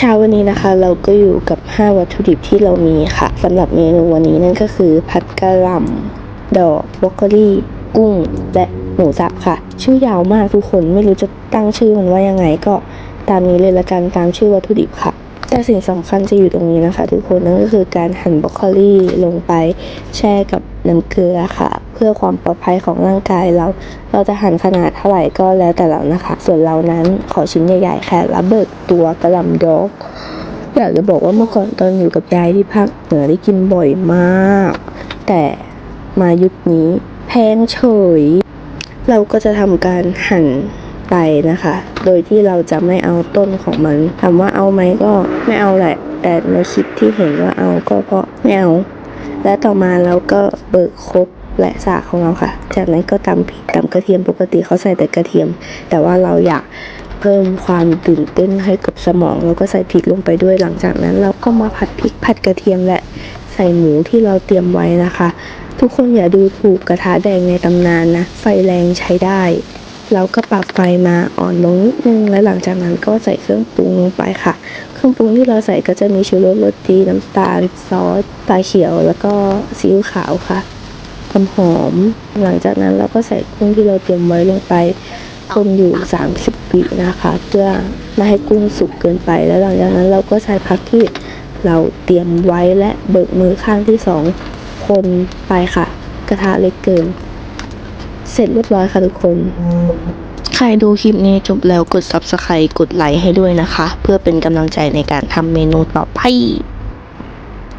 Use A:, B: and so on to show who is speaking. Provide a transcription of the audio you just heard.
A: เช้าวันนี้นะคะเราก็อยู่กับ 5 วัตถุดิบที่เรามีค่ะสำหรับเมนูวันนี้นั่นก็คือ ผัดกะหล่ำดอกบรอกโคลีกุ้ง และหมูสับค่ะ ชื่อยาวมากทุกคนไม่รู้จะตั้งชื่อมันว่ายังไงก็ตามนี้เลยละกันตามชื่อวัตถุดิบค่ะ แต่สิ่งสำคัญจะอยู่ตรงนี้นะคะ ทุกคนนั่นก็คือการหั่นบรอกโคลีลงไปแช่กับน้ำเกลือค่ะ เพื่อความปลอดภัยของร่างกายเรา เราจะหั่นขนาดเท่าไหร่ก็แล้วแต่เรานะคะ ส่วนเรานั้นขอชิ้นใหญ่ๆค่ระเบิดตัวกระลำดอกอยากจะบอกว่าเมื่อก่อนตอนอยู่กับยายที่ภาคเหนือได้กินบ่อยมาก แต่มายุคนี้แพงเฉย เราก็จะทำการหั่น ไปนะคะ โดยที่เราจะไม่เอาต้นของมันถามว่าเอาไหมก็ไม่เอาแหละ แต่ในคลิปที่เห็นว่าเอาก็เพราะไม่เอา และต่อมาเราก็เบิกครบและสากของเราค่ะ จากนั้นก็ตำพริกตำกระเทียมปกติเขาใส่แต่กระเทียม แต่ว่าเราอยากเพิ่มความตื่นเต้นให้กับสมองเราก็ใส่พริกลงไปด้วยหลังจากนั้น เราก็มาผัดพริกผัดกระเทียมและใส่หมูที่เราเตรียมไว้นะคะ ทุกคนอย่าดูถูกกระทะแดงในตำนานนะ ไฟแรงใช้ได้ เราก็ปรับไฟมาอ่อนลงนิดนึง และหลังจากนั้นก็ใส่เครื่องปรุงลงไปค่ะ เครื่องปรุงที่เราใส่ก็จะมีชูรสรสดีน้ำตาลซอสปลาเขียว แล้วก็ซีอิ๊วขาวค่ะความหอม หลังจากนั้นเราก็ใส่กุ้งที่เราเตรียมไว้ลงไปคนอยู่ 30วินะคะ เพื่อไม่ให้กุ้งสุกเกินไป แล้วหลังจากนั้นเราก็ใส่ผักที่เราเตรียมไว้และเบิกมือข้างที่สองคนไปค่ะ กระทะเล็กเกิน สร็จเรียบร้อยค่ะทุกคน ใครดูคลิปนี้จบแล้วกด subscribe กดไลค์ให้ด้วยนะคะ เพื่อเป็นกำลังใจในการทำเมนูต่อไป